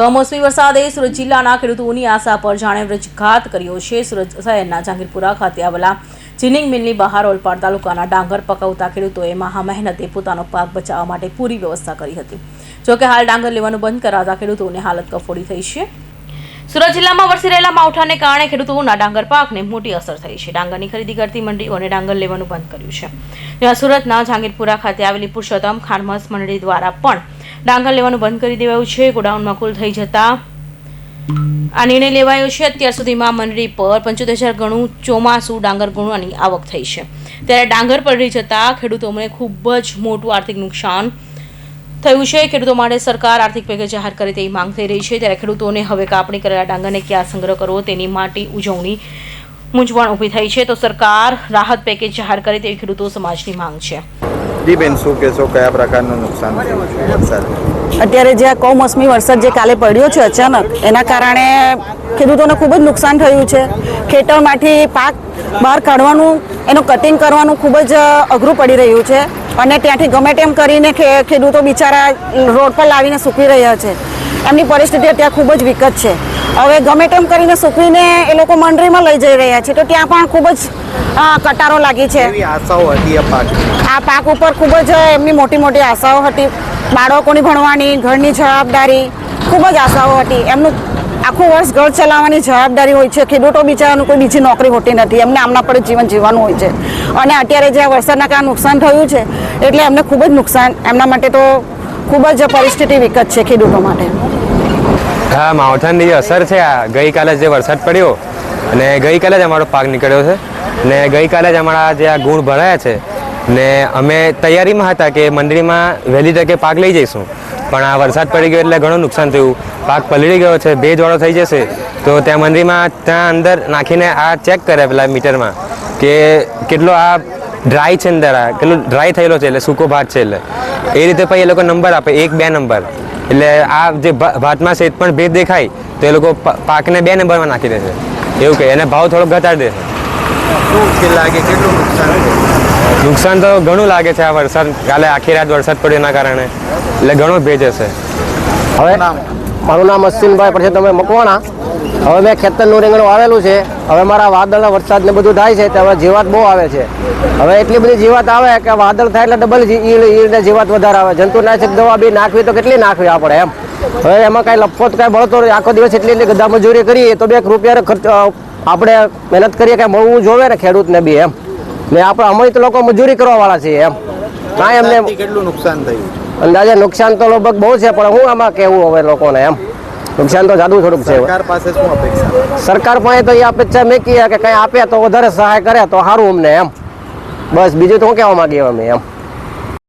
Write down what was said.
કમોસમી વરસાદે સુરત જિલ્લાના ખેડૂતોની આશા પર જાણે વૃજઘાત કર્યો છે. સુરત શહેરના જાંગીરપુરા ખાતે આવેલા જીનિંગ મિલની બહાર ઓલપાડ તાલુકાના ડાંગર પકવતા ખેડૂતોએ મહા મહેનતે પોતાનો પાક બચાવવા માટે પૂરી વ્યવસ્થા કરી હતી. જોકે હાલ ડાંગર લેવાનું બંધ કરાતા ખેડૂતોની હાલત કફોડી થઈ છે. સુરત જિલ્લામાં વરસી રહેલા માવઠાને કારણે ખેડૂતોના ડાંગર પાકને મોટી અસર થઈ છે. ડાંગરની ખરીદી કરતી મંડળીઓને ડાંગર લેવાનું બંધ કર્યું છે. જ્યાં સુરતના જાંગીરપુરા ખાતે આવેલી પુરુષોત્તમ ખાનમસ મંડળી દ્વારા પણ ડાંગર લેવાનું બંધ કરી દેવાયું છે, ગોડાઉનમાં કુલ થઈ જતા આ નિર્ણય લેવાયો છે. અત્યાર સુધીમાં મંડળી પર પંચોતેર હજાર ગણું ચોમાસું ડાંગર ગુણવાની આવક થઈ છે. ત્યારે ડાંગર પલળી જતા ખેડૂતોને ખૂબ જ મોટું આર્થિક નુકસાન થયું છે. ખેડૂતો માટે સરકાર આર્થિક પેકેજ જાહેર કરે તેવી માંગ થઈ રહી છે. ત્યારે ખેડૂતોને હવે કાપણી કરેલા ડાંગરને ક્યાં સંગ્રહ કરવો તેની માટે ઉજવણી મૂંઝવણ ઊભી થઈ છે. તો સરકાર રાહત પેકેજ જાહેર કરે તેવી ખેડૂતો સમાજની માંગ છે. જી બેન શું કહેશો? કયા પ્રકારનું નુકસાન વરસાદ? અત્યારે જે આ કમોસમી વરસાદ જે કાલે પડ્યો છે અચાનક, એના કારણે ખેડૂતોને ખૂબ જ નુકસાન થયું છે. ખેતરમાંથી પાક બહાર કાઢવાનું, એનું કટિંગ કરવાનું ખૂબ જ અઘરું પડી રહ્યું છે. અને ત્યાંથી ગમે તેમ કરીને ખેડૂતો બિચારા રોડ પર લાવીને સૂકવી રહ્યા છે. એમની પરિસ્થિતિ અત્યારે ખૂબ જ વિકટ છે. હવે ગમે તેમ કરીને સૂકવીને એ લોકો મંડળીમાં લઈ જઈ રહ્યા છે, તો ત્યાં પણ ખૂબ જ કટારો લાગી છે. આશાઓ હતી આ પાકની આ પાક ઉપર ખૂબ જ એમની મોટી મોટી આશાઓ હતી. બાળકોની ભણવાની ઘરની જવાબદારી ખૂબ જ આશાઓ હતી. એમનું આખું વર્ષ ઘર ચલાવવાની જવાબદારી હોય છે. ખેડૂતો બિચારાનું કોઈ બીજી નોકરી હોતી નથી. એમને આમના પર જીવન જીવવાનું હોય છે. અને અત્યારે જે વરસાદના કારણે નુકસાન થયું છે એટલે એમને ખૂબ જ નુકસાન એમના માટે તો ખૂબ જ પરિસ્થિતિ વિકટ છે ખેડૂતો માટે. હા માવઠાની અસર છે આ. ગઈકાલે જે વરસાદ પડ્યો અને ગઈકાલે જ અમારો પાક નીકળ્યો છે. ને ગઈકાલે જ અમારા જે આ ગુણ ભરાયા છે ને અમે તૈયારીમાં હતા કે મંડળીમાં વહેલી તકે પાક લઈ જઈશું. પણ આ વરસાદ પડી ગયો એટલે ઘણું નુકસાન થયું. પાક પલળી ગયો છે ભેજવાળો થઈ જશે. તો ત્યાં મંડળીમાં ત્યાં અંદર નાખીને આ ચેક કરે પેલા મીટરમાં કે કેટલો આ ડ્રાય છે અંદર આ, કેટલો ડ્રાય થયેલો છે એટલે સૂકો ભાત છે એટલે. એ રીતે પછી એ લોકો નંબર આપે, એક બે નંબર. એટલે આ જે ભાતમાં છે પણ ભેદ દેખાય, તો એ લોકો પાકને બે નંબરમાં નાખી દેશે એવું કહે, એને ભાવ થોડો ઘટાડી દેશે શું લાગે કેટલું નુકસાન નુકસાન તો ઘણું લાગે છે આ વરસાદ કાલે આખી રાત વરસાદ પડ્યો એના કારણે. એટલે ઘણો ભેજ હશે. હવે મારું નામ અશ્વિનભાઈ પછી તમે મકવાણા. હવે મેં ખેતરનું રીંગણું વાવેલું છે. હવે મારા વાદળના વરસાદ ને બધું થાય છે તો હવે જીવાત બહુ આવે છે. હવે એટલી બધી જીવાત આવે કે વાદળ થાય એટલે ડબલ ઈડ ઈડ ને જીવાત વધારે આવે. જંતુનાશક દવા બી નાખવી તો કેટલી નાખવી આપણે એમ? હવે એમાં કાંઈ લફોત કાંઈ બળતો. આખો દિવસ એટલી એટલી ગધા મજૂરી કરીએ તો બે એક રૂપિયા ખર્ચ આપણે મહેનત કરીએ કે મળવું જોવે ને ખેડૂતને બી એમ. ને આપણે અમે તો લોકો મજૂરી કરવા વાળા છીએ એમ. કાંઈ વરસાદથી કેટલું નુકસાન થયું? અંદાજે નુકસાન તો લગભગ બહુ છે પણ હું આમાં કેવું હવે લોકોને એમ. નુકસાન તો જાદુ થોડુંક છે. સરકાર પાસે શું અપેક્ષા? સરકાર પાસે તો એ અપેક્ષા મેકી કે કંઈ આપે તો વધારે સહાય કરે તો સારું અમને એમ. બસ બીજું તો હું કહેવા માંગીએ અમે એમ.